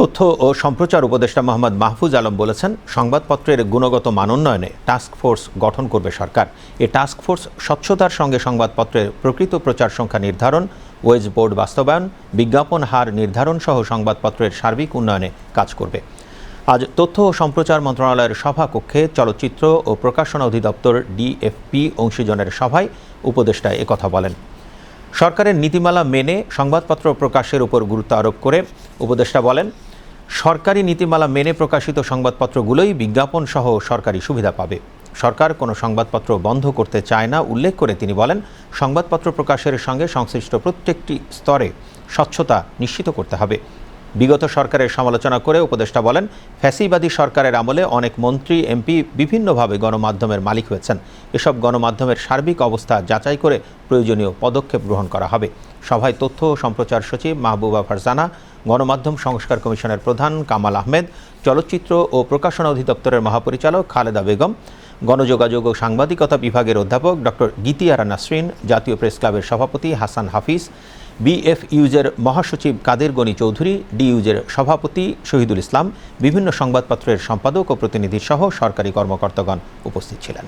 তথ্য ও সম্প্রচার উপদেষ্টা মোহাম্মদ মাহফুজ আলম বলেছেন, সংবাদপত্রের গুণগত মানোন্নয়নে টাস্ক ফোর্স গঠন করবে সরকার। এ টাস্ক ফোর্স স্বচ্ছতার সঙ্গে সংবাদপত্রের প্রকৃত প্রচার সংখ্যা নির্ধারণ, ওয়েজ বোর্ড বাস্তবায়ন, বিজ্ঞাপন হার নির্ধারণ সহ সংবাদপত্রের সার্বিক উন্নয়নে কাজ করবে। আজ তথ্য ও সম্প্রচার মন্ত্রণালয়ের সভাকক্ষে চলচ্চিত্র ও প্রকাশনা অধিদপ্তর ডিএফপি অংশীজনের সভায় উপদেষ্টা একথা বলেন। সরকারের নীতিমালা মেনে সংবাদপত্র প্রকাশের উপর গুরুত্ব আরোপ করে উপদেষ্টা বলেন সরকারি নীতিমালা মেনে প্রকাশিত সংবাদপত্রগুলোই বিজ্ঞাপন সহ সরকারি সুবিধা পাবে। সরকার কোনো সংবাদপত্র বন্ধ করতে চায় না, উল্লেখ করে তিনি বলেন, সংবাদপত্র প্রকাশের সঙ্গে সংশ্লিষ্ট প্রত্যেকটি স্তরে স্বচ্ছতা নিশ্চিত করতে হবে। বিগত সরকারের সমালোচনা করে উপদেষ্টা বলেন, ফ্যাসিবাদী সরকারের আমলে অনেক মন্ত্রী, এমপি বিভিন্নভাবে গণমাধ্যমের মালিক হয়েছেন। এসব গণমাধ্যমের সার্বিক অবস্থা যাচাই করে প্রয়োজনীয় পদক্ষেপ গ্রহণ করা হবে। সভায় তথ্য ও সম্প্রচার সচিব মাহবুবা ফারজানা, গণমাধ্যম সংস্কার কমিশনের প্রধান কামাল আহমেদ, চলচ্চিত্র ও প্রকাশনা অধিদপ্তরের মহাপরিচালক খালেদা বেগম, গণযোগাযোগ ও সাংবাদিকতা বিভাগের অধ্যাপক ডক্টর গীতিয়ারা নাসরিন, জাতীয় প্রেস ক্লাবের সভাপতি হাসান হাফিজ বিএফ ইউজের মহাসচিব কাদের গনি চৌধুরী ডিইউজের সভাপতি শহীদুল ইসলাম, বিভিন্ন সংবাদপত্রের সম্পাদক ও প্রতিনিধি সহ সরকারি কর্মকর্তাগণ উপস্থিত ছিলেন।